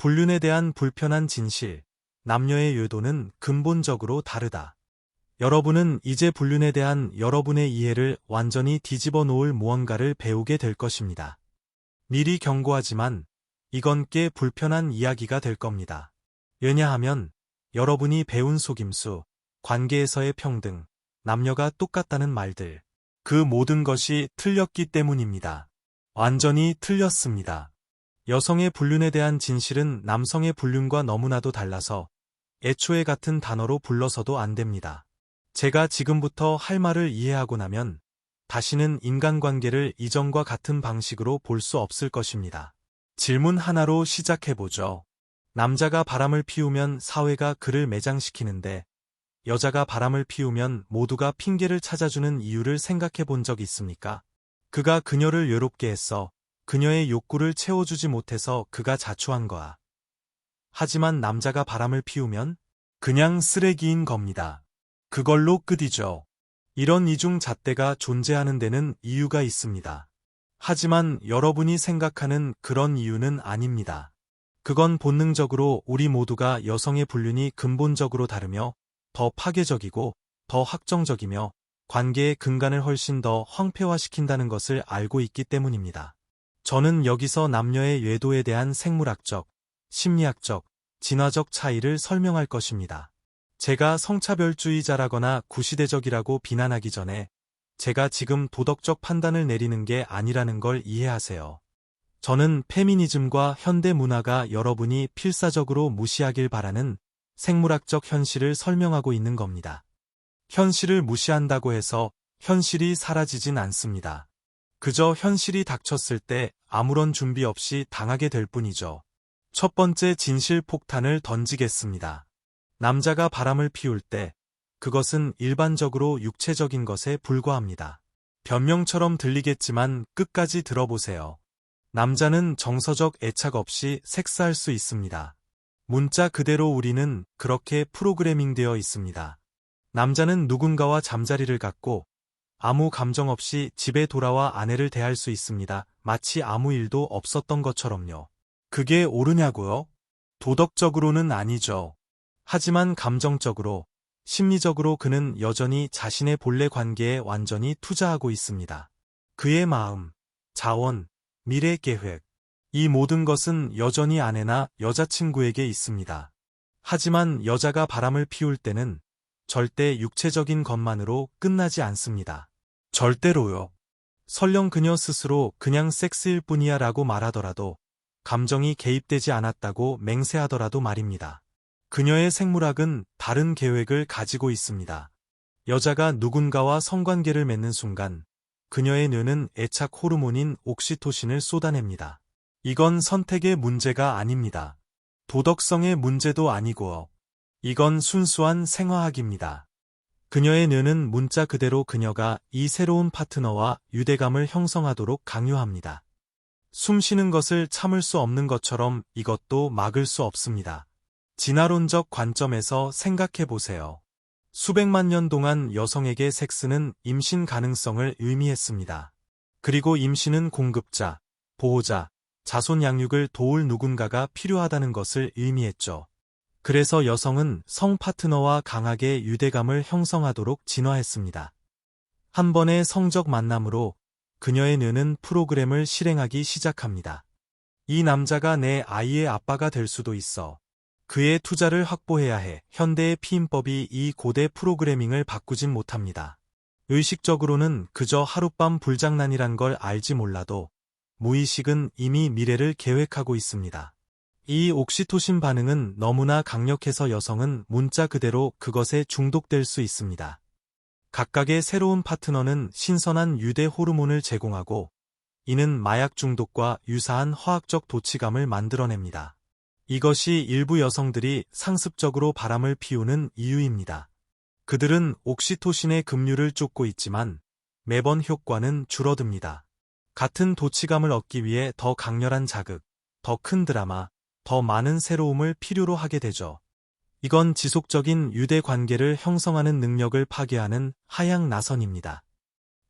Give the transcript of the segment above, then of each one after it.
불륜에 대한 불편한 진실, 남녀의 유도는 근본적으로 다르다. 여러분은 이제 불륜에 대한 여러분의 이해를 완전히 뒤집어 놓을 무언가를 배우게 될 것입니다. 미리 경고하지만 이건 꽤 불편한 이야기가 될 겁니다. 왜냐하면 여러분이 배운 속임수, 관계에서의 평등, 남녀가 똑같다는 말들, 그 모든 것이 틀렸기 때문입니다. 완전히 틀렸습니다. 여성의 불륜에 대한 진실은 남성의 불륜과 너무나도 달라서 애초에 같은 단어로 불러서도 안 됩니다. 제가 지금부터 할 말을 이해하고 나면 다시는 인간관계를 이전과 같은 방식으로 볼 수 없을 것입니다. 질문 하나로 시작해보죠. 남자가 바람을 피우면 사회가 그를 매장시키는데 여자가 바람을 피우면 모두가 핑계를 찾아주는 이유를 생각해 본 적 있습니까? 그가 그녀를 외롭게 했어. 그녀의 욕구를 채워주지 못해서 그가 자초한 거야. 하지만 남자가 바람을 피우면 그냥 쓰레기인 겁니다. 그걸로 끝이죠. 이런 이중 잣대가 존재하는 데는 이유가 있습니다. 하지만 여러분이 생각하는 그런 이유는 아닙니다. 그건 본능적으로 우리 모두가 여성의 불륜이 근본적으로 다르며 더 파괴적이고 더 확정적이며 관계의 근간을 훨씬 더 황폐화시킨다는 것을 알고 있기 때문입니다. 저는 여기서 남녀의 외도에 대한 생물학적, 심리학적, 진화적 차이를 설명할 것입니다. 제가 성차별주의자라거나 구시대적이라고 비난하기 전에 제가 지금 도덕적 판단을 내리는 게 아니라는 걸 이해하세요. 저는 페미니즘과 현대 문화가 여러분이 필사적으로 무시하길 바라는 생물학적 현실을 설명하고 있는 겁니다. 현실을 무시한다고 해서 현실이 사라지진 않습니다. 그저 현실이 닥쳤을 때 아무런 준비 없이 당하게 될 뿐이죠. 첫 번째 진실 폭탄을 던지겠습니다. 남자가 바람을 피울 때 그것은 일반적으로 육체적인 것에 불과합니다. 변명처럼 들리겠지만 끝까지 들어보세요. 남자는 정서적 애착 없이 섹스할 수 있습니다. 문자 그대로 우리는 그렇게 프로그래밍 되어 있습니다. 남자는 누군가와 잠자리를 갖고 아무 감정 없이 집에 돌아와 아내를 대할 수 있습니다. 마치 아무 일도 없었던 것처럼요. 그게 옳으냐고요? 도덕적으로는 아니죠. 하지만 감정적으로, 심리적으로 그는 여전히 자신의 본래 관계에 완전히 투자하고 있습니다. 그의 마음, 자원, 미래 계획, 이 모든 것은 여전히 아내나 여자친구에게 있습니다. 하지만 여자가 바람을 피울 때는 절대 육체적인 것만으로 끝나지 않습니다. 절대로요. 설령 그녀 스스로 그냥 섹스일 뿐이야 라고 말하더라도 감정이 개입되지 않았다고 맹세하더라도 말입니다. 그녀의 생물학은 다른 계획을 가지고 있습니다. 여자가 누군가와 성관계를 맺는 순간 그녀의 뇌는 애착 호르몬인 옥시토신을 쏟아냅니다. 이건 선택의 문제가 아닙니다. 도덕성의 문제도 아니고 이건 순수한 생화학입니다. 그녀의 뇌는 문자 그대로 그녀가 이 새로운 파트너와 유대감을 형성하도록 강요합니다. 숨 쉬는 것을 참을 수 없는 것처럼 이것도 막을 수 없습니다. 진화론적 관점에서 생각해 보세요. 수백만 년 동안 여성에게 섹스는 임신 가능성을 의미했습니다. 그리고 임신은 공급자, 보호자, 자손 양육을 도울 누군가가 필요하다는 것을 의미했죠. 그래서 여성은 성 파트너와 강하게 유대감을 형성하도록 진화했습니다. 한 번의 성적 만남으로 그녀의 뇌는 프로그램을 실행하기 시작합니다. 이 남자가 내 아이의 아빠가 될 수도 있어. 그의 투자를 확보해야 해. 현대의 피임법이 이 고대 프로그래밍을 바꾸진 못합니다. 의식적으로는 그저 하룻밤 불장난이란 걸 알지 몰라도 무의식은 이미 미래를 계획하고 있습니다. 이 옥시토신 반응은 너무나 강력해서 여성은 문자 그대로 그것에 중독될 수 있습니다. 각각의 새로운 파트너는 신선한 유대 호르몬을 제공하고 이는 마약 중독과 유사한 화학적 도취감을 만들어냅니다. 이것이 일부 여성들이 상습적으로 바람을 피우는 이유입니다. 그들은 옥시토신의 급류를 쫓고 있지만 매번 효과는 줄어듭니다. 같은 도치감을 얻기 위해 더 강렬한 자극, 더 큰 드라마, 더 많은 새로움을 필요로 하게 되죠. 이건 지속적인 유대 관계를 형성하는 능력을 파괴하는 하향 나선입니다.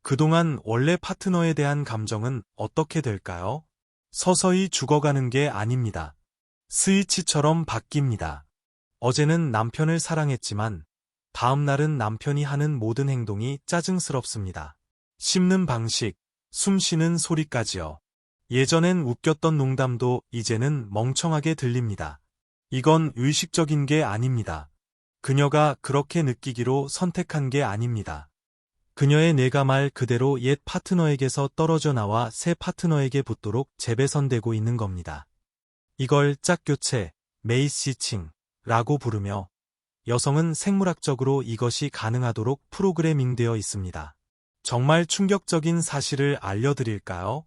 그동안 원래 파트너에 대한 감정은 어떻게 될까요? 서서히 죽어가는 게 아닙니다. 스위치처럼 바뀝니다. 어제는 남편을 사랑했지만 다음 날은 남편이 하는 모든 행동이 짜증스럽습니다. 씹는 방식, 숨 쉬는 소리까지요. 예전엔 웃겼던 농담도 이제는 멍청하게 들립니다. 이건 의식적인 게 아닙니다. 그녀가 그렇게 느끼기로 선택한 게 아닙니다. 그녀의 내가 말 그대로 옛 파트너에게서 떨어져 나와 새 파트너에게 붙도록 재배선되고 있는 겁니다. 이걸 짝교체, 메이시칭, 라고 부르며 여성은 생물학적으로 이것이 가능하도록 프로그래밍되어 있습니다. 정말 충격적인 사실을 알려드릴까요?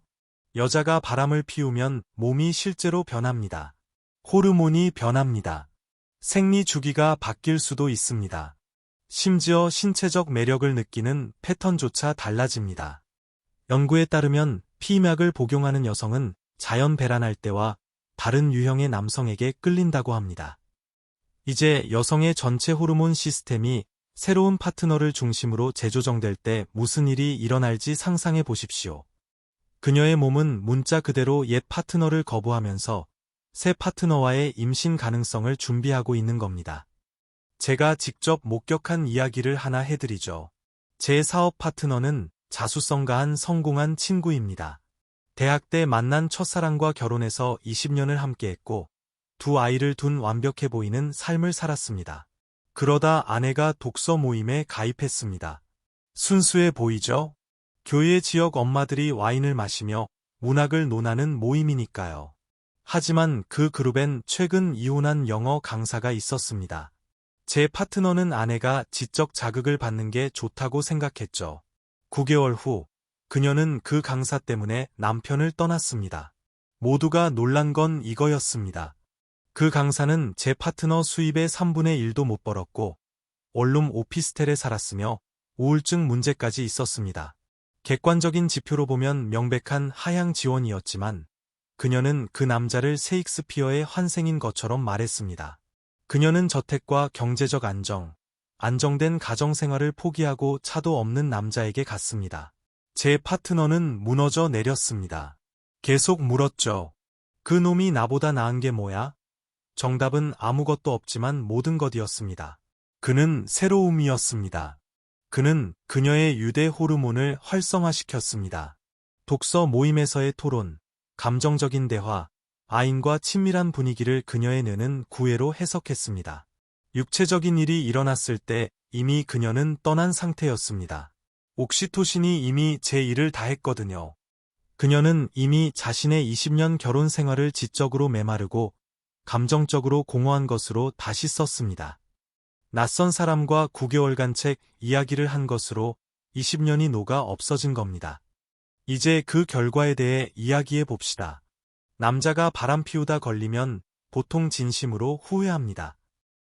여자가 바람을 피우면 몸이 실제로 변합니다. 호르몬이 변합니다. 생리 주기가 바뀔 수도 있습니다. 심지어 신체적 매력을 느끼는 패턴조차 달라집니다. 연구에 따르면 피임약을 복용하는 여성은 자연 배란할 때와 다른 유형의 남성에게 끌린다고 합니다. 이제 여성의 전체 호르몬 시스템이 새로운 파트너를 중심으로 재조정될 때 무슨 일이 일어날지 상상해 보십시오. 그녀의 몸은 문자 그대로 옛 파트너를 거부하면서 새 파트너와의 임신 가능성을 준비하고 있는 겁니다. 제가 직접 목격한 이야기를 하나 해드리죠. 제 사업 파트너는 자수성가한 성공한 친구입니다. 대학 때 만난 첫사랑과 결혼해서 20년을 함께했고 두 아이를 둔 완벽해 보이는 삶을 살았습니다. 그러다 아내가 독서 모임에 가입했습니다. 순수해 보이죠? 교회 지역 엄마들이 와인을 마시며 문학을 논하는 모임이니까요. 하지만 그 그룹엔 최근 이혼한 영어 강사가 있었습니다. 제 파트너는 아내가 지적 자극을 받는 게 좋다고 생각했죠. 9개월 후 그녀는 그 강사 때문에 남편을 떠났습니다. 모두가 놀란 건 이거였습니다. 그 강사는 제 파트너 수입의 3분의 1도 못 벌었고 원룸 오피스텔에 살았으며 우울증 문제까지 있었습니다. 객관적인 지표로 보면 명백한 하향 지원이었지만 그녀는 그 남자를 세익스피어의 환생인 것처럼 말했습니다. 그녀는 저택과 경제적 안정, 안정된 가정생활을 포기하고 차도 없는 남자에게 갔습니다. 제 파트너는 무너져 내렸습니다. 계속 물었죠. 그 놈이 나보다 나은 게 뭐야? 정답은 아무것도 없지만 모든 것이었습니다. 그는 새로움이었습니다. 그는 그녀의 유대 호르몬을 활성화시켰습니다. 독서 모임에서의 토론, 감정적인 대화, 아인과 친밀한 분위기를 그녀의 뇌는 구애로 해석했습니다. 육체적인 일이 일어났을 때 이미 그녀는 떠난 상태였습니다. 옥시토신이 이미 제 일을 다 했거든요. 그녀는 이미 자신의 20년 결혼 생활을 지적으로 메마르고 감정적으로 공허한 것으로 다시 썼습니다. 낯선 사람과 9개월간 책 이야기를 한 것으로 20년이 녹아 없어진 겁니다. 이제 그 결과에 대해 이야기해 봅시다. 남자가 바람 피우다 걸리면 보통 진심으로 후회합니다.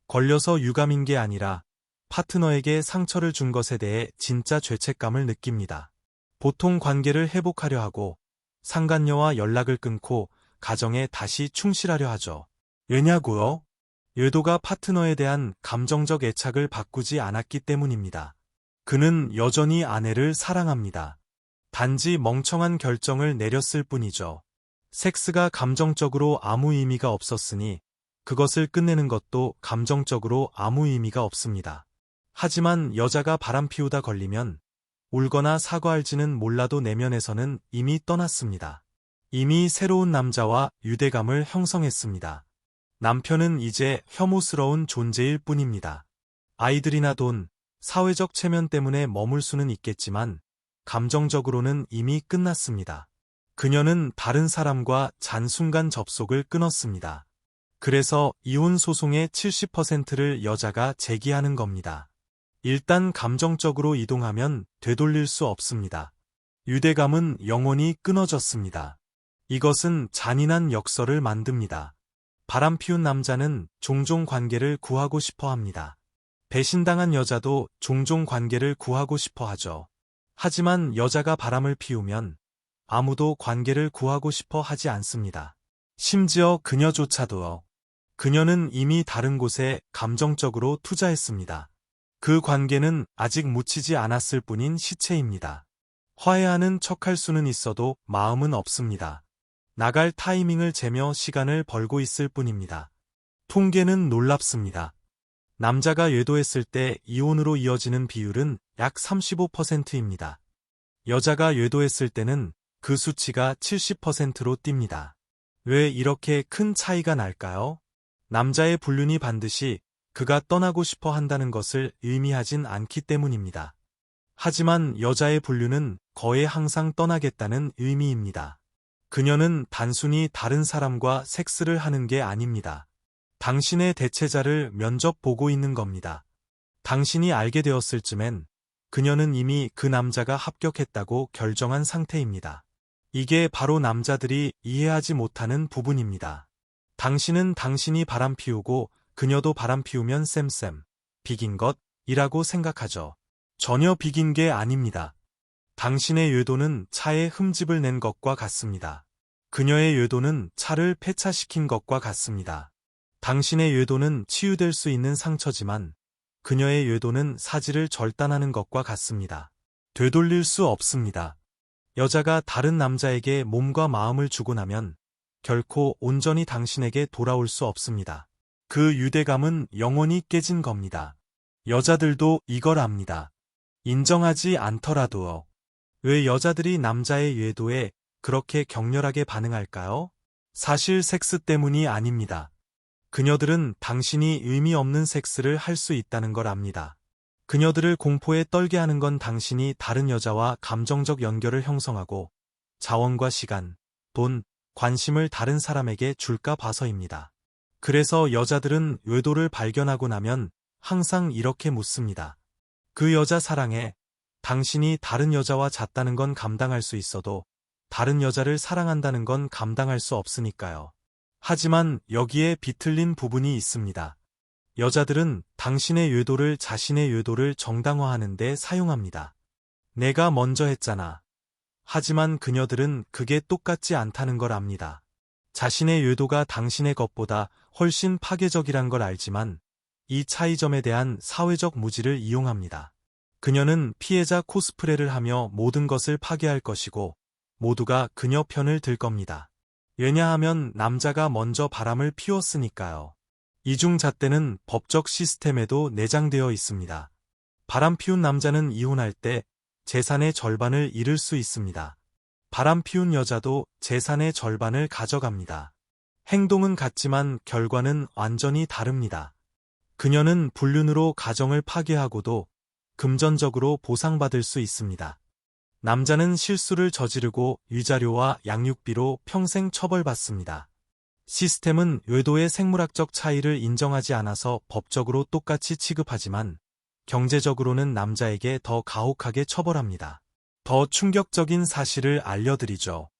걸려서 유감인 게 아니라 파트너에게 상처를 준 것에 대해 진짜 죄책감을 느낍니다. 보통 관계를 회복하려 하고 상간녀와 연락을 끊고 가정에 다시 충실하려 하죠. 왜냐고요? 외도가 파트너에 대한 감정적 애착을 바꾸지 않았기 때문입니다. 그는 여전히 아내를 사랑합니다. 단지 멍청한 결정을 내렸을 뿐이죠. 섹스가 감정적으로 아무 의미가 없었으니 그것을 끝내는 것도 감정적으로 아무 의미가 없습니다. 하지만 여자가 바람 피우다 걸리면 울거나 사과할지는 몰라도 내면에서는 이미 떠났습니다. 이미 새로운 남자와 유대감을 형성했습니다. 남편은 이제 혐오스러운 존재일 뿐입니다. 아이들이나 돈, 사회적 체면 때문에 머물 수는 있겠지만 감정적으로는 이미 끝났습니다. 그녀는 다른 사람과 잔순간 접속을 끊었습니다. 그래서 이혼 소송의 70%를 여자가 제기하는 겁니다. 일단 감정적으로 이동하면 되돌릴 수 없습니다. 유대감은 영원히 끊어졌습니다. 이것은 잔인한 역설을 만듭니다. 바람 피운 남자는 종종 관계를 구하고 싶어 합니다. 배신당한 여자도 종종 관계를 구하고 싶어 하죠. 하지만 여자가 바람을 피우면 아무도 관계를 구하고 싶어 하지 않습니다. 심지어 그녀조차도요. 그녀는 이미 다른 곳에 감정적으로 투자했습니다. 그 관계는 아직 묻히지 않았을 뿐인 시체입니다. 화해하는 척할 수는 있어도 마음은 없습니다. 나갈 타이밍을 재며 시간을 벌고 있을 뿐입니다. 통계는 놀랍습니다. 남자가 외도했을 때 이혼으로 이어지는 비율은 약 35%입니다. 여자가 외도했을 때는 그 수치가 70%로 뜁니다. 왜 이렇게 큰 차이가 날까요? 남자의 불륜이 반드시 그가 떠나고 싶어 한다는 것을 의미하진 않기 때문입니다. 하지만 여자의 불륜은 거의 항상 떠나겠다는 의미입니다. 그녀는 단순히 다른 사람과 섹스를 하는 게 아닙니다. 당신의 대체자를 면접 보고 있는 겁니다. 당신이 알게 되었을 쯤엔 그녀는 이미 그 남자가 합격했다고 결정한 상태입니다. 이게 바로 남자들이 이해하지 못하는 부분입니다. 당신은 당신이 바람 피우고 그녀도 바람 피우면 쌤쌤, 비긴 것이라고 생각하죠. 전혀 비긴 게 아닙니다. 당신의 외도는 차에 흠집을 낸 것과 같습니다. 그녀의 외도는 차를 폐차시킨 것과 같습니다. 당신의 외도는 치유될 수 있는 상처지만 그녀의 외도는 사지를 절단하는 것과 같습니다. 되돌릴 수 없습니다. 여자가 다른 남자에게 몸과 마음을 주고 나면 결코 온전히 당신에게 돌아올 수 없습니다. 그 유대감은 영원히 깨진 겁니다. 여자들도 이걸 압니다. 인정하지 않더라도요. 왜 여자들이 남자의 외도에 그렇게 격렬하게 반응할까요? 사실 섹스 때문이 아닙니다. 그녀들은 당신이 의미 없는 섹스를 할 수 있다는 걸 압니다. 그녀들을 공포에 떨게 하는 건 당신이 다른 여자와 감정적 연결을 형성하고 자원과 시간, 돈, 관심을 다른 사람에게 줄까 봐서입니다. 그래서 여자들은 외도를 발견하고 나면 항상 이렇게 묻습니다. 그 여자 사랑해. 당신이 다른 여자와 잤다는 건 감당할 수 있어도 다른 여자를 사랑한다는 건 감당할 수 없으니까요. 하지만 여기에 비틀린 부분이 있습니다. 여자들은 당신의 외도를 자신의 외도를 정당화하는 데 사용합니다. 내가 먼저 했잖아. 하지만 그녀들은 그게 똑같지 않다는 걸 압니다. 자신의 외도가 당신의 것보다 훨씬 파괴적이란 걸 알지만 이 차이점에 대한 사회적 무지를 이용합니다. 그녀는 피해자 코스프레를 하며 모든 것을 파괴할 것이고 모두가 그녀 편을 들 겁니다. 왜냐하면 남자가 먼저 바람을 피웠으니까요. 이중잣대는 법적 시스템에도 내장되어 있습니다. 바람 피운 남자는 이혼할 때 재산의 절반을 잃을 수 있습니다. 바람 피운 여자도 재산의 절반을 가져갑니다. 행동은 같지만 결과는 완전히 다릅니다. 그녀는 불륜으로 가정을 파괴하고도 금전적으로 보상받을 수 있습니다. 남자는 실수를 저지르고 위자료와 양육비로 평생 처벌받습니다. 시스템은 외도의 생물학적 차이를 인정하지 않아서 법적으로 똑같이 취급하지만 경제적으로는 남자에게 더 가혹하게 처벌합니다. 더 충격적인 사실을 알려드리죠.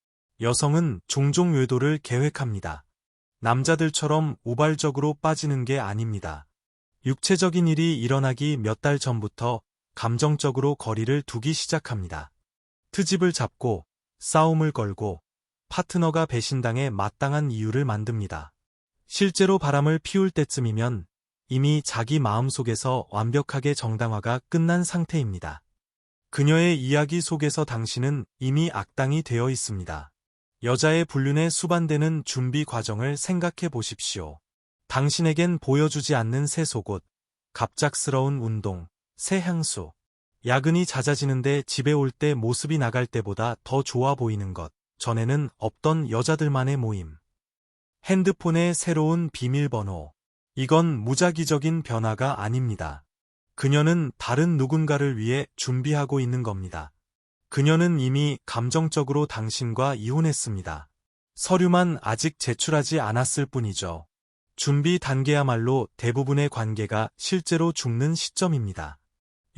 여성은 종종 외도를 계획합니다. 남자들처럼 우발적으로 빠지는 게 아닙니다. 육체적인 일이 일어나기 몇 달 전부터 감정적으로 거리를 두기 시작합니다. 트집을 잡고 싸움을 걸고 파트너가 배신당해 마땅한 이유를 만듭니다. 실제로 바람을 피울 때쯤이면 이미 자기 마음속에서 완벽하게 정당화가 끝난 상태입니다. 그녀의 이야기 속에서 당신은 이미 악당이 되어 있습니다. 여자의 불륜에 수반되는 준비 과정을 생각해 보십시오. 당신에겐 보여주지 않는 새 속옷, 갑작스러운 운동, 새 향수, 야근이 잦아지는데 집에 올 때 모습이 나갈 때보다 더 좋아 보이는 것, 전에는 없던 여자들만의 모임. 핸드폰의 새로운 비밀번호. 이건 무작위적인 변화가 아닙니다. 그녀는 다른 누군가를 위해 준비하고 있는 겁니다. 그녀는 이미 감정적으로 당신과 이혼했습니다. 서류만 아직 제출하지 않았을 뿐이죠. 준비 단계야말로 대부분의 관계가 실제로 죽는 시점입니다.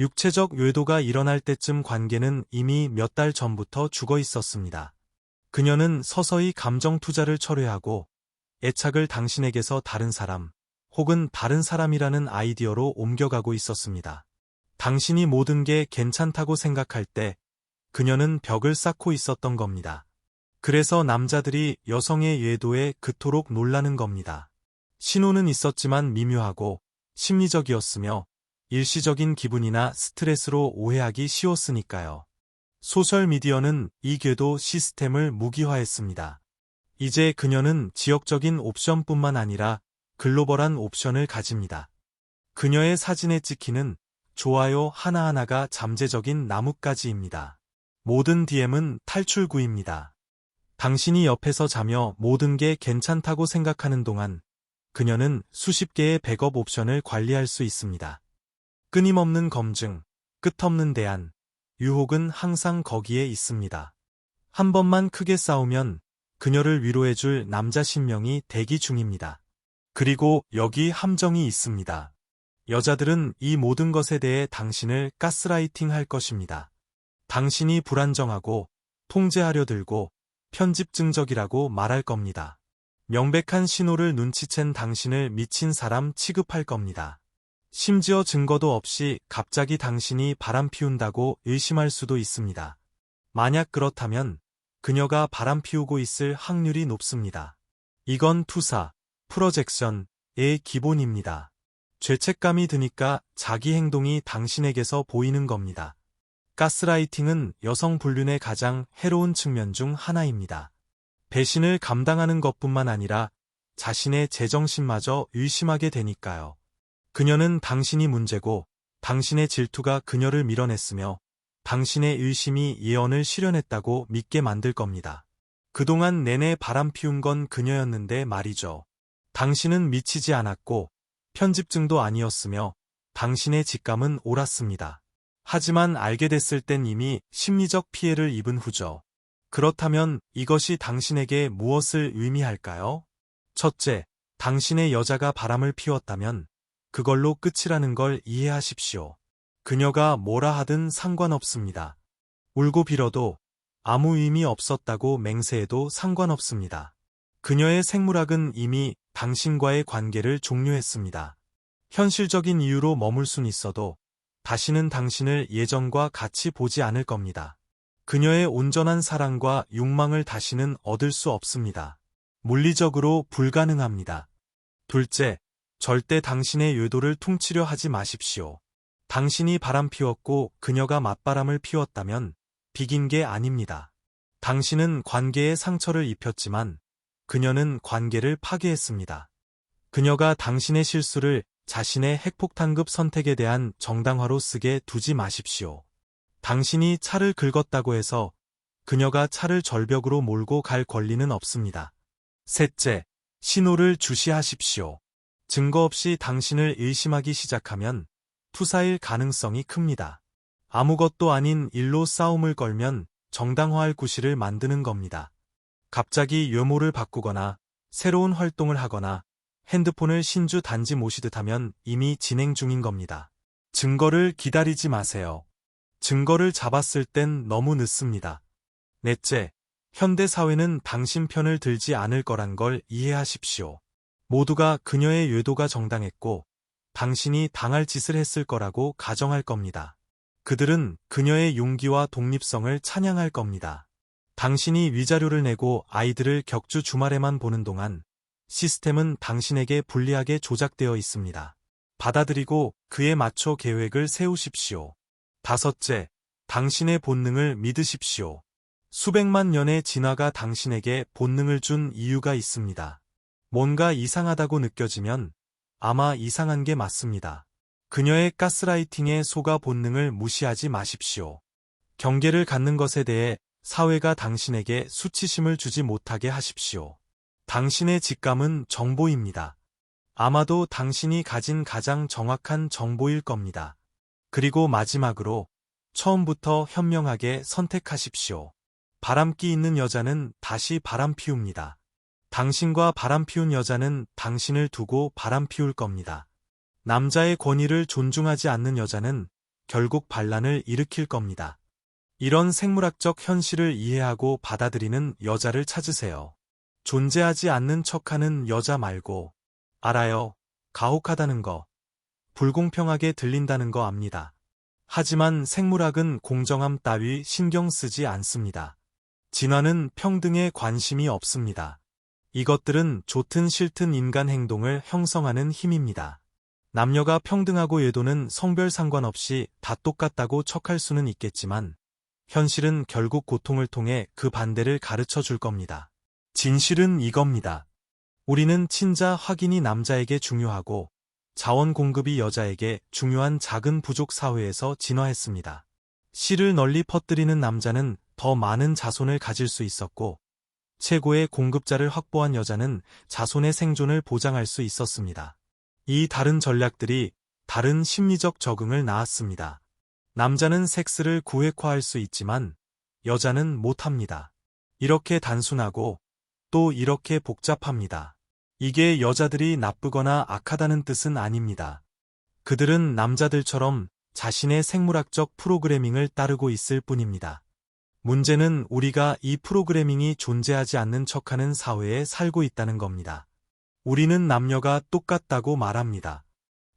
육체적 외도가 일어날 때쯤 관계는 이미 몇 달 전부터 죽어 있었습니다. 그녀는 서서히 감정 투자를 철회하고 애착을 당신에게서 다른 사람 혹은 다른 사람이라는 아이디어로 옮겨가고 있었습니다. 당신이 모든 게 괜찮다고 생각할 때 그녀는 벽을 쌓고 있었던 겁니다. 그래서 남자들이 여성의 외도에 그토록 놀라는 겁니다. 신호는 있었지만 미묘하고 심리적이었으며 일시적인 기분이나 스트레스로 오해하기 쉬웠으니까요. 소셜미디어는 이 궤도 시스템을 무기화했습니다. 이제 그녀는 지역적인 옵션뿐만 아니라 글로벌한 옵션을 가집니다. 그녀의 사진에 찍히는 좋아요 하나하나가 잠재적인 나뭇가지입니다. 모든 DM은 탈출구입니다. 당신이 옆에서 자며 모든 게 괜찮다고 생각하는 동안 그녀는 수십 개의 백업 옵션을 관리할 수 있습니다. 끊임없는 검증, 끝없는 대안, 유혹은 항상 거기에 있습니다. 한 번만 크게 싸우면 그녀를 위로해줄 남자 신명이 대기 중입니다. 그리고 여기 함정이 있습니다. 여자들은 이 모든 것에 대해 당신을 가스라이팅 할 것입니다. 당신이 불안정하고 통제하려 들고 편집증적이라고 말할 겁니다. 명백한 신호를 눈치챈 당신을 미친 사람 취급할 겁니다. 심지어 증거도 없이 갑자기 당신이 바람 피운다고 의심할 수도 있습니다. 만약 그렇다면 그녀가 바람 피우고 있을 확률이 높습니다. 이건 투사, 프로젝션의 기본입니다. 죄책감이 드니까 자기 행동이 당신에게서 보이는 겁니다. 가스라이팅은 여성 불륜의 가장 해로운 측면 중 하나입니다. 배신을 감당하는 것뿐만 아니라 자신의 제정신마저 의심하게 되니까요. 그녀는 당신이 문제고 당신의 질투가 그녀를 밀어냈으며 당신의 의심이 예언을 실현했다고 믿게 만들 겁니다. 그동안 내내 바람 피운 건 그녀였는데 말이죠. 당신은 미치지 않았고 편집증도 아니었으며 당신의 직감은 옳았습니다. 하지만 알게 됐을 땐 이미 심리적 피해를 입은 후죠. 그렇다면 이것이 당신에게 무엇을 의미할까요? 첫째, 당신의 여자가 바람을 피웠다면 그걸로 끝이라는 걸 이해하십시오. 그녀가 뭐라 하든 상관없습니다. 울고 빌어도 아무 의미 없었다고 맹세해도 상관없습니다. 그녀의 생물학은 이미 당신과의 관계를 종료했습니다. 현실적인 이유로 머물 순 있어도 다시는 당신을 예전과 같이 보지 않을 겁니다. 그녀의 온전한 사랑과 욕망을 다시는 얻을 수 없습니다. 물리적으로 불가능합니다. 둘째, 절대 당신의 유도를 퉁치려 하지 마십시오. 당신이 바람 피웠고 그녀가 맞바람을 피웠다면 비긴 게 아닙니다. 당신은 관계에 상처를 입혔지만 그녀는 관계를 파괴했습니다. 그녀가 당신의 실수를 자신의 핵폭탄급 선택에 대한 정당화로 쓰게 두지 마십시오. 당신이 차를 긁었다고 해서 그녀가 차를 절벽으로 몰고 갈 권리는 없습니다. 셋째, 신호를 주시하십시오. 증거 없이 당신을 의심하기 시작하면 투사일 가능성이 큽니다. 아무것도 아닌 일로 싸움을 걸면 정당화할 구실을 만드는 겁니다. 갑자기 외모를 바꾸거나 새로운 활동을 하거나 핸드폰을 신주 단지 모시듯 하면 이미 진행 중인 겁니다. 증거를 기다리지 마세요. 증거를 잡았을 땐 너무 늦습니다. 넷째, 현대 사회는 당신 편을 들지 않을 거란 걸 이해하십시오. 모두가 그녀의 외도가 정당했고 당신이 당할 짓을 했을 거라고 가정할 겁니다. 그들은 그녀의 용기와 독립성을 찬양할 겁니다. 당신이 위자료를 내고 아이들을 격주 주말에만 보는 동안 시스템은 당신에게 불리하게 조작되어 있습니다. 받아들이고 그에 맞춰 계획을 세우십시오. 다섯째, 당신의 본능을 믿으십시오. 수백만 년의 진화가 당신에게 본능을 준 이유가 있습니다. 뭔가 이상하다고 느껴지면 아마 이상한 게 맞습니다. 그녀의 가스라이팅에 속아 본능을 무시하지 마십시오. 경계를 갖는 것에 대해 사회가 당신에게 수치심을 주지 못하게 하십시오. 당신의 직감은 정보입니다. 아마도 당신이 가진 가장 정확한 정보일 겁니다. 그리고 마지막으로 처음부터 현명하게 선택하십시오. 바람기 있는 여자는 다시 바람 피웁니다. 당신과 바람 피운 여자는 당신을 두고 바람 피울 겁니다. 남자의 권위를 존중하지 않는 여자는 결국 반란을 일으킬 겁니다. 이런 생물학적 현실을 이해하고 받아들이는 여자를 찾으세요. 존재하지 않는 척하는 여자 말고 알아요. 가혹하다는 거. 불공평하게 들린다는 거 압니다. 하지만 생물학은 공정함 따위 신경 쓰지 않습니다. 진화는 평등에 관심이 없습니다. 이것들은 좋든 싫든 인간 행동을 형성하는 힘입니다. 남녀가 평등하고 예도는 성별 상관없이 다 똑같다고 척할 수는 있겠지만 현실은 결국 고통을 통해 그 반대를 가르쳐 줄 겁니다. 진실은 이겁니다. 우리는 친자 확인이 남자에게 중요하고 자원 공급이 여자에게 중요한 작은 부족 사회에서 진화했습니다. 씨를 널리 퍼뜨리는 남자는 더 많은 자손을 가질 수 있었고 최고의 공급자를 확보한 여자는 자손의 생존을 보장할 수 있었습니다. 이 다른 전략들이 다른 심리적 적응을 낳았습니다. 남자는 섹스를 구획화할 수 있지만 여자는 못합니다. 이렇게 단순하고 또 이렇게 복잡합니다. 이게 여자들이 나쁘거나 악하다는 뜻은 아닙니다. 그들은 남자들처럼 자신의 생물학적 프로그래밍을 따르고 있을 뿐입니다. 문제는 우리가 이 프로그래밍이 존재하지 않는 척하는 사회에 살고 있다는 겁니다. 우리는 남녀가 똑같다고 말합니다.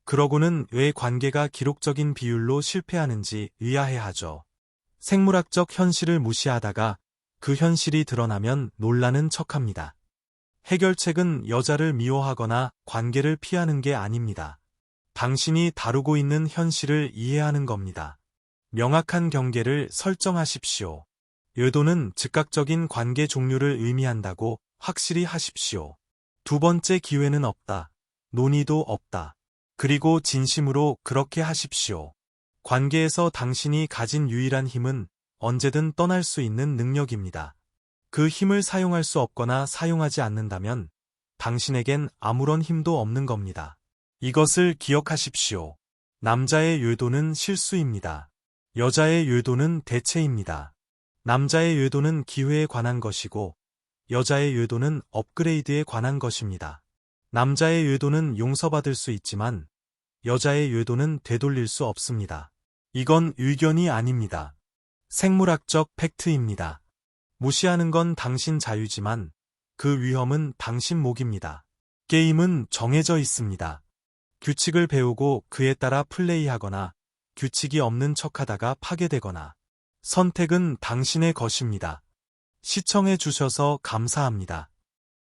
그러고는 왜 관계가 기록적인 비율로 실패하는지 의아해하죠. 생물학적 현실을 무시하다가 그 현실이 드러나면 놀라는 척합니다. 해결책은 여자를 미워하거나 관계를 피하는 게 아닙니다. 당신이 다루고 있는 현실을 이해하는 겁니다. 명확한 경계를 설정하십시오. 외도는 즉각적인 관계 종류를 의미한다고 확실히 하십시오. 두 번째 기회는 없다. 논의도 없다. 그리고 진심으로 그렇게 하십시오. 관계에서 당신이 가진 유일한 힘은 언제든 떠날 수 있는 능력입니다. 그 힘을 사용할 수 없거나 사용하지 않는다면 당신에겐 아무런 힘도 없는 겁니다. 이것을 기억하십시오. 남자의 외도는 실수입니다. 여자의 외도는 대체입니다. 남자의 외도는 기회에 관한 것이고 여자의 외도는 업그레이드에 관한 것입니다. 남자의 외도는 용서받을 수 있지만 여자의 외도는 되돌릴 수 없습니다. 이건 의견이 아닙니다. 생물학적 팩트입니다. 무시하는 건 당신 자유지만 그 위험은 당신 목입니다. 게임은 정해져 있습니다. 규칙을 배우고 그에 따라 플레이하거나 규칙이 없는 척하다가 파괴되거나 선택은 당신의 것입니다. 시청해 주셔서 감사합니다.